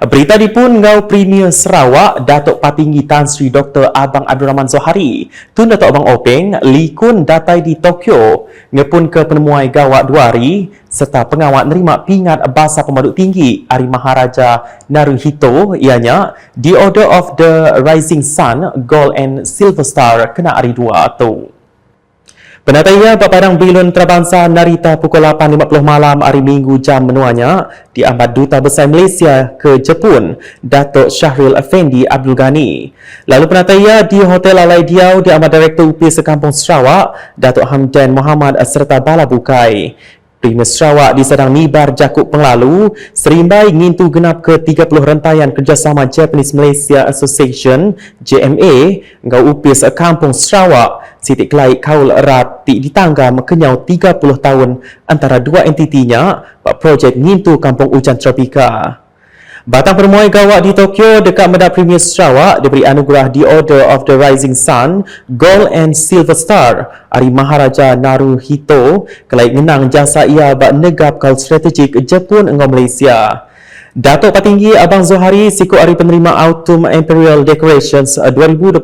Berita di pun ngau Premier Sarawak Datuk Patinggi Tan Sri Dr. Abang Abdul Rahman Zohari Tun Datuk Abang Openg likun datai di Tokyo ngepun ke penemuai gawat dua hari serta pengawat nerima pingat bahasa pemaduk tinggi Ari Maharaja Naruhito ianya The Order of the Rising Sun Gold and Silver Star kena hari dua tu. Penataya Padang Bilun Antarabangsa Narita pukul 8.50 malam hari Minggu jam menuanya di Ambat Duta Besar Malaysia ke Jepun, Datuk Syahril Effendi Abdul Ghani. Lalu penataya di Hotel Alai Diau di Ambat Direktur UP Sekampung Sarawak, Datuk Hamdan Muhammad serta Bala Bukai. Premier Sarawak disedang mibar Jakub Penglalu, serimbai ngintu genap ke 30 rentaian kerjasama Japanese Malaysia Association, JMA, ngau upis kampung Sarawak, sitik kelai kaul erat di ditangga mekenyau 30 tahun antara dua entitinya, pak projek ngintu kampung hujan tropika. Batang permuai gawat di Tokyo dekat medal Premier Sarawak diberi anugerah The Order of the Rising Sun, Gold and Silver Star, Ari Maharaja Naruhito, kelai ngenang jasa ia bak negap kal strategik Jepun dengan Malaysia. Datuk Patinggi Abang Zohari siku hari penerima Autumn Imperial Decorations 2025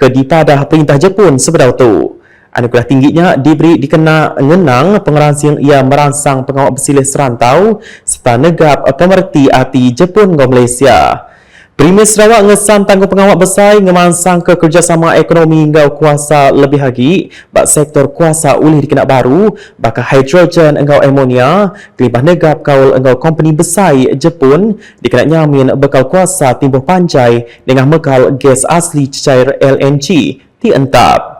ke dipadah Perintah Jepun sebedau tu. Anugerah tingginya diberi dikena ngenang yang ia merangsang pengawal bersilih serantau serta negap pemerti hati Jepun dan Malaysia. Premier Sarawak ngesan tanggung pengawal besar ngemansang ke kerjasama ekonomi hingga kuasa lebih lagi bak sektor kuasa ulih dikena baru baka hidrogen engkau amonia kelibah negap kaul engkau company besar Jepun dikena nyamin bekal kuasa timbuh panjai dengan mekal gas asli cair LNG ti entap.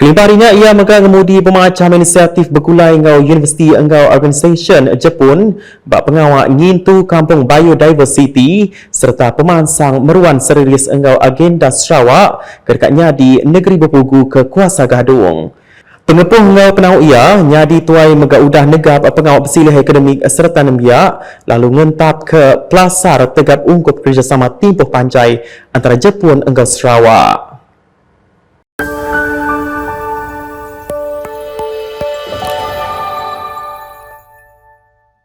Kelimparinya ia megang ngemudi pemacam inisiatif berkulai engau University Engau Organisation Jepun bak pengawal ngintu kampung biodiversity serta pemansang meruan serius engau agenda Sarawak kedekatnya di negeri berpugu ke Kuasa Gadung. Pengepuh ngau penau ia nyadi tuai mega udah negap pengawal bersilih akademik serta nembiak lalu ngentap ke plasar tegap ungkup kerjasama timpuh panjai antara Jepun engau Sarawak.